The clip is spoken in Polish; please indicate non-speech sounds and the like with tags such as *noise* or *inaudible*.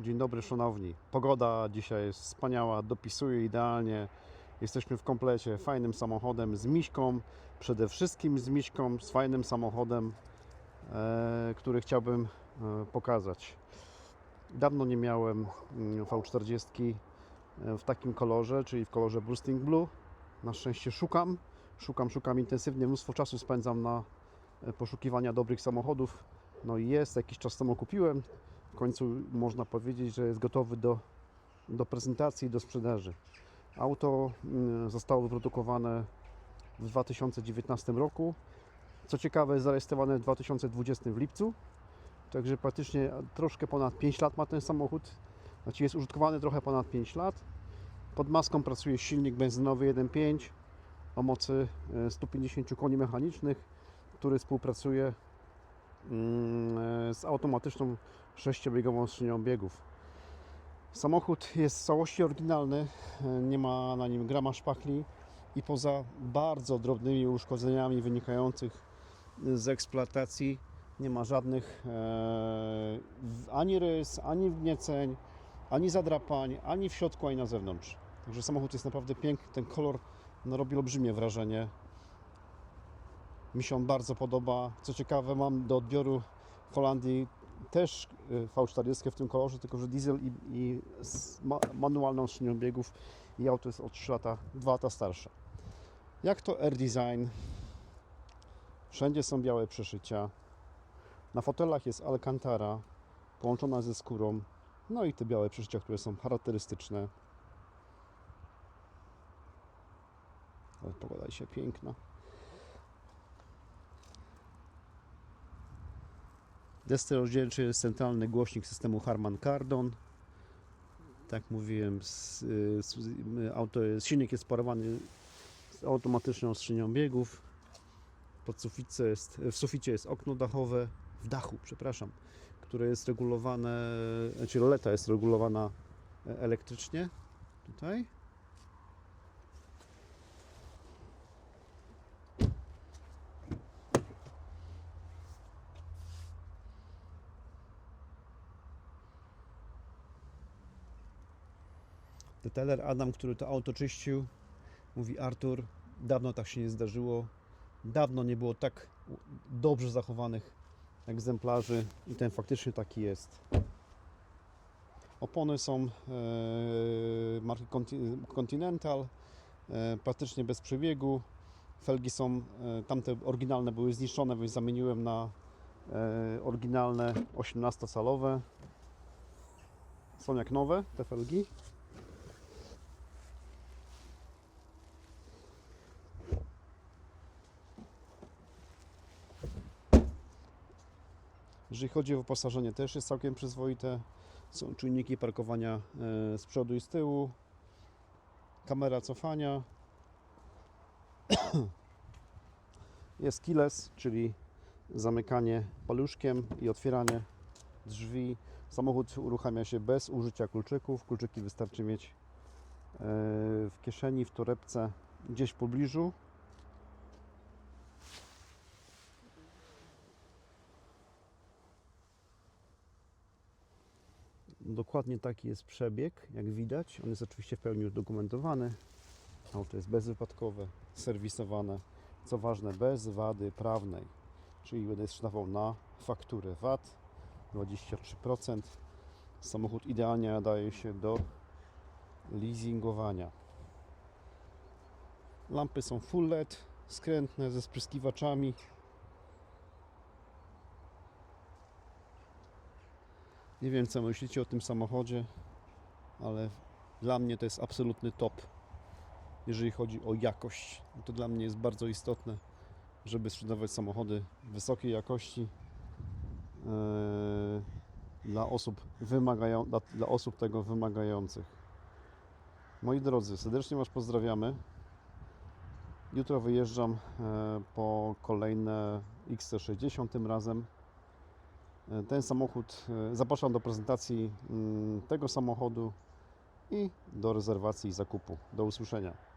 Dzień dobry szanowni. Pogoda dzisiaj jest wspaniała, dopisuje idealnie. Jesteśmy w komplecie, fajnym samochodem z Miśką, przede wszystkim z Miśką, z fajnym samochodem, e, który chciałbym e, pokazać. Dawno nie miałem mm, V40 e, w takim kolorze, czyli w kolorze Boosting Blue. Na szczęście szukam, szukam, szukam intensywnie, mnóstwo czasu spędzam na e, poszukiwania dobrych samochodów. No i jest, jakiś czas temu kupiłem. W końcu można powiedzieć, że jest gotowy do, do prezentacji i do sprzedaży. Auto mm, zostało wyprodukowane w 2019 roku. Co ciekawe, zarejestrowane w 2020 w lipcu. Także praktycznie troszkę ponad 5 lat ma ten samochód. Znaczy jest użytkowany trochę ponad 5 lat. Pod maską pracuje silnik benzynowy 1.5 o mocy e, 150 koni mechanicznych, który współpracuje e, z automatyczną sześciobiegową skrzynią biegów. Samochód jest w całości oryginalny, e, nie ma na nim grama szpachli i poza bardzo drobnymi uszkodzeniami wynikających z eksploatacji nie ma żadnych e, ani rys, ani wgnieceń, ani zadrapań, ani w środku, ani na zewnątrz. Także samochód jest naprawdę piękny, ten kolor no, robi olbrzymie wrażenie. Mi się bardzo podoba. Co ciekawe, mam do odbioru w Holandii też y, V40 w tym kolorze, tylko że diesel i, i z ma, manualną skrzynią biegów i auto jest o 3 lata, 2 lata starsze. Jak to R-Design? Wszędzie są białe przeszycia. Na fotelach jest Alcantara połączona ze skórą. No i te białe przeszycia, które są charakterystyczne. Ale pogoda dzisiaj piękna. Desce rozdzielczy jest centralny głośnik systemu Harman Kardon. Tak mówiłem, auto jest, silnik jest parowany z automatyczną skrzynią biegów. Pod suficie jest, w suficie jest okno dachowe, w dachu, przepraszam, które jest regulowane, znaczy roleta jest regulowana e, elektrycznie. Tutaj. Detailer Adam, który to auto czyścił, mówi Artur, dawno tak się nie zdarzyło. Dawno nie było tak dobrze zachowanych egzemplarzy i ten faktycznie taki jest. Opony są e, marki Conti- Continental, e, praktycznie bez przebiegu. Felgi są, e, tamte oryginalne były zniszczone, więc zamieniłem na e, oryginalne 18-calowe. Są jak nowe te felgi. Jeżeli chodzi o wyposażenie, też jest całkiem przyzwoite. Są czujniki parkowania e, z przodu i z tyłu, kamera cofania. *clears throat* Jest keyless, czyli zamykanie paluszkiem i otwieranie drzwi. Samochód uruchamia się bez użycia kluczyków. Kluczyki wystarczy mieć e, w kieszeni, w torebce, gdzieś w pobliżu. Dokładnie taki jest przebieg, jak widać. On jest oczywiście w pełni udokumentowany. Auto jest bezwypadkowe, serwisowane. Co ważne, bez wady prawnej. Czyli będę sprzedawał na fakturę VAT 23%. Samochód idealnie nadaje się do leasingowania. Lampy są full LED, skrętne ze spryskiwaczami. Nie wiem, co myślicie o tym samochodzie, ale dla mnie to jest absolutny top, jeżeli chodzi o jakość. To dla mnie jest bardzo istotne, żeby sprzedawać samochody wysokiej jakości e, dla osób wymagają, dla, dla osób tego wymagających. Moi drodzy, serdecznie Was pozdrawiamy. Jutro wyjeżdżam e, po kolejne XC60 tym razem. E, Ten samochód, e, zapraszam do prezentacji mm, tego samochodu i do rezerwacji i zakupu. Do usłyszenia.